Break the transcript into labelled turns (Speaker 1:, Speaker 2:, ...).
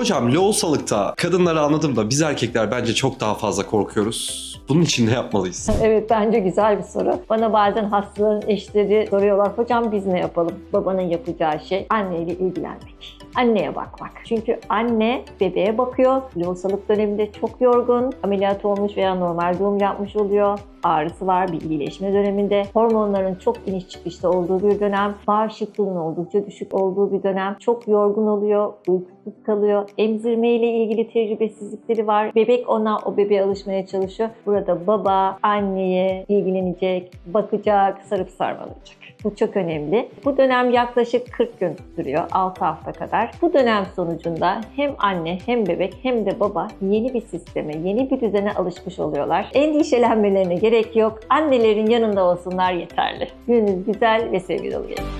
Speaker 1: Hocam lohusalıkta kadınları anladım da biz erkekler bence çok daha fazla korkuyoruz. Bunun için ne yapmalıyız?
Speaker 2: Evet bence güzel bir soru. Bana bazen hastaların eşleri soruyorlar. Hocam biz ne yapalım? Babanın yapacağı şey anneyle ilgilenmek. Anneye bakmak. Çünkü anne bebeğe bakıyor. Lohusalık döneminde çok yorgun. Ameliyat olmuş veya normal doğum yapmış oluyor. Ağrısı var bir iyileşme döneminde. Hormonların çok iniş çıkışta olduğu bir dönem. Bağışıklığın oldukça düşük olduğu bir dönem. Çok yorgun oluyor, uykusuz kalıyor. Emzirme ile ilgili tecrübesizlikleri var. Bebek ona, o bebeğe alışmaya çalışıyor. Burada baba anneye ilgilenecek, bakacak, sarıp sarmalayacak. Bu çok önemli. Bu dönem yaklaşık 40 gün sürüyor, 6 hafta kadar. Bu dönem sonucunda hem anne hem bebek hem de baba yeni bir sisteme, yeni bir düzene alışmış oluyorlar. Endişelenmelerine gerek yok. Annelerin yanında olsunlar yeterli. Gününüz güzel ve sevgi dolu geçsin.